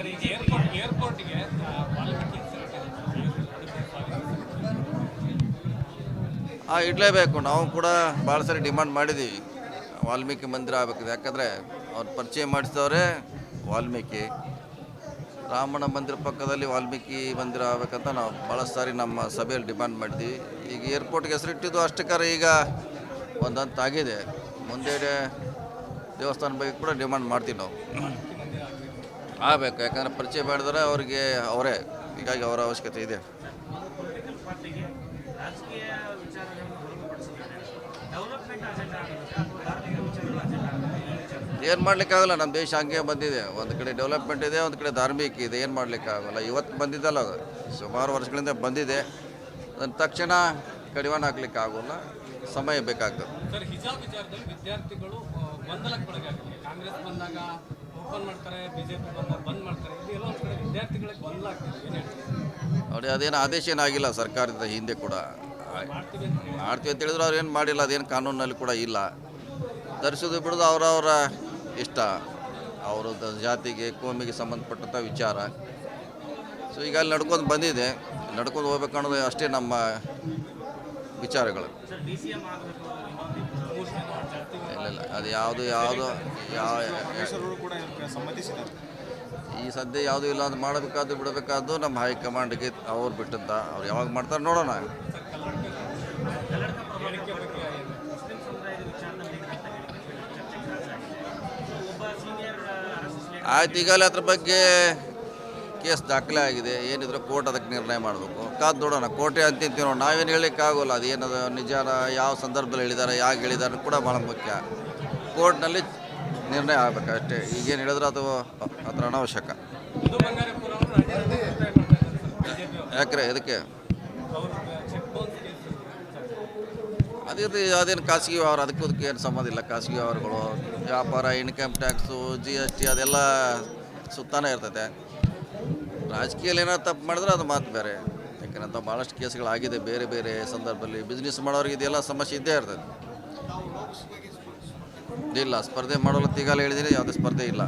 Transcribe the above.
Sir ಈಗ airport ಏರ್ಪೋರ್ಟ್ಗೆ Valmiki ಹಾಂ ಇಡಲೇಬೇಕು ನಾವು ಕೂಡ ಭಾಳ ಸಾರಿ ಡಿಮಾಂಡ್ ಮಾಡಿದ್ದೀವಿ. ವಾಲ್ಮೀಕಿ ಮಂದಿರ ಆಗಬೇಕು ಯಾಕಂದರೆ ಅವ್ರು ಪರಿಚಯ ಮಾಡಿಸಿದವರೇ ವಾಲ್ಮೀಕಿ. ರಾಮನ ಮಂದಿರ ಪಕ್ಕದಲ್ಲಿ ವಾಲ್ಮೀಕಿ ಮಂದಿರ ಆಗಬೇಕಂತ ನಾವು ಭಾಳ ಸಾರಿ ನಮ್ಮ ಸಭೆಯಲ್ಲಿ ಡಿಮಾಂಡ್ ಮಾಡಿದ್ವಿ ಈಗ ಏರ್ಪೋರ್ಟ್ಗೆ ಹೆಸರಿಟ್ಟಿದ್ದು ಅಷ್ಟಕ್ಕಾರ ಈಗ ಒಂದಂತಾಗಿದೆ. ಮುಂದೆ ದೇವಸ್ಥಾನ ಬಗ್ಗೆ ಕೂಡ ಡಿಮಾಂಡ್ ಮಾಡ್ತೀವಿ ನಾವು. ಆಗಬೇಕು, ಯಾಕಂದರೆ ಪರಿಚಯ ಮಾಡಿದ್ರೆ ಅವರಿಗೆ, ಅವರೇ. ಹೀಗಾಗಿ ಅವರ ಅವಶ್ಯಕತೆ ಇದೆ. ಏನು ಮಾಡಲಿಕ್ಕಾಗಲ್ಲ ನಮ್ಮ ದೇಶ ಹಂಗೆ ಬಂದಿದೆ. ಒಂದು ಕಡೆ ಡೆವಲಪ್ಮೆಂಟ್ ಇದೆ, ಒಂದು ಕಡೆ ಧಾರ್ಮಿಕ ಇದೆ. ಏನು ಮಾಡಲಿಕ್ಕಾಗಲ್ಲ ಇವತ್ತು ಬಂದಿದ್ದಲ್ಲ ಅದು. ಸುಮಾರು ವರ್ಷಗಳಿಂದ ಬಂದಿದೆ. ಅದನ್ನು ತಕ್ಷಣ ಕಡಿವಾಣ ಹಾಕ್ಲಿಕ್ಕೆ ಆಗೋಲ್ಲ. ಸಮಯ ಬೇಕಾಗ್ತದೆ. ಸರ್ ಹಿಜಾಬ್ ವಿಚಾರದಲ್ಲಿ ವಿದ್ಯಾರ್ಥಿಗಳು ಆ, ಗೊಂದಲಕ್ಕೊಳಗಾಗಿದೆ ಕಾಂಗ್ರೆಸ್ ಬಂದಾಗ ಓಪನ್ ಮಾಡ್ತಾರೆ ಬಿಜೆಪಿ ಬಂದಾಗ ಬಂದ್ ಮಾಡ್ತಾರೆ. ಇದು ಎಲ್ಲೋ ಒಂದು ಕಡೆ ವಿದ್ಯಾರ್ಥಿಗಳಿಗೆ ಗೊಂದಲ ಆಗ್ತಿದೆ ಏನು ನೋಡಿ ಅದೇನು ಆದೇಶ ಏನಾಗಿಲ್ಲ ಸರ್ಕಾರದ ಹಿಂದೆ ಕೂಡ. ಮಾಡ್ತೀವಿ ಅಂತ ಹೇಳಿ ಮಾಡ್ತೀವಿ ಅಂತ ಹೇಳಿದ್ರು ಅವ್ರು ಏನು ಮಾಡಿಲ್ಲ ಅದೇನು ಕಾನೂನಲ್ಲಿ ಕೂಡ ಇಲ್ಲ. ಧರಿಸೋದು ಬಿಡೋದು ಅವರವರ ಇಷ್ಟ. ಅವರ ಜಾತಿಗೆ ಕೋಮಿಗೆ ಸಂಬಂಧಪಟ್ಟಂಥ ವಿಚಾರ. ಸೊ ಈಗ ಅಲ್ಲಿ ನಡ್ಕೊಂಡು ಬಂದಿದೆ. ನಡ್ಕೊಂಡು ಹೋಗ್ಬೇಕನ್ನೋದು ಅಷ್ಟೇ ನಮ್ಮ ವಿಚಾರಗಳು. ಇಲ್ಲ ಇಲ್ಲ ಅದು ಯಾವುದು ಯಾವುದು ಯಾವ ಈ ಸದ್ಯ ಯಾವುದು ಇಲ್ಲ ಅದು ಮಾಡಬೇಕಾದ್ದು ಬಿಡಬೇಕಾದ್ದು ನಮ್ಮ ಹೈಕಮಾಂಡ್ಗೆ ಅವ್ರು ಬಿಟ್ಟಂತ ಅವ್ರು ಯಾವಾಗ ಮಾಡ್ತಾರೆ ನೋಡೋಣ. ಆಯ್ತು ಈಗಲೇ ಅದ್ರ ಬಗ್ಗೆ ಕೇಸ್ ದಾಖಲೆ ಆಗಿದೆ ಏನಿದ್ರು ಕೋರ್ಟ್ ಅದಕ್ಕೆ ನಿರ್ಣಯ ಮಾಡಬೇಕು. ಕಾದು ನೋಡೋಣ, ಕೋರ್ಟೆ ಅಂತಿಂತೀವಿ ನೋಡಿ ನಾವೇನು ಹೇಳಲಿಕ್ಕಾಗೋಲ್ಲ, ಅದು ಏನದು, ನಿಜಾನ, ಯಾವ ಸಂದರ್ಭದಲ್ಲಿ ಹೇಳಿದ್ದಾರೆ ಯಾಕೆ ಹೇಳಿದ್ದಾರೆ ಕೂಡ ಭಾಳ ಮುಖ್ಯ. ಕೋರ್ಟ್ನಲ್ಲಿ ನಿರ್ಣಯ ಆಗಬೇಕು ಅಷ್ಟೇ. ಈಗೇನು ಹೇಳಿದ್ರೆ ಅದು ಅದರ ಅನಾವಶ್ಯಕ. ಯಾಕ್ರೆ ಇದಕ್ಕೆ ಅದೇ ಅದೇನು ಖಾಸಗಿ ವ್ಯವಹಾರ, ಅದಕ್ಕೂ ಅದಕ್ಕೆ ಏನು ಸಂಬಂಧ ಇಲ್ಲ. ಖಾಸಗಿ ವ್ಯವಹಾರಗಳು, ವ್ಯಾಪಾರ, income tax G S T ಅದೆಲ್ಲ ಸುತ್ತಾನೆ ಇರ್ತೈತೆ. ರಾಜಕೀಯಲ್ಲಿ ಏನೋ ತಪ್ಪು ಮಾಡಿದ್ರೆ ಅದು ಮಾತು ಬೇರೆ. ಯಾಕಂದ್ರೆ ಭಾಳಷ್ಟು ಕೇಸ್ಗಳಾಗಿದೆ, ಬೇರೆ ಬೇರೆ ಸಂದರ್ಭದಲ್ಲಿ ಬಿಸ್ನೆಸ್ ಮಾಡೋರಿಗೆ ಇದೆಲ್ಲ ಸಮಸ್ಯೆ ಇದ್ದೇ ಇರ್ತದೆ. ಇಲ್ಲ, ಸ್ಪರ್ಧೆ ಮಾಡೋಲ್ಲ ಈಗಾಗಲೇ ಹೇಳಿದಿರಿ ಯಾವುದೇ ಸ್ಪರ್ಧೆ ಇಲ್ಲ.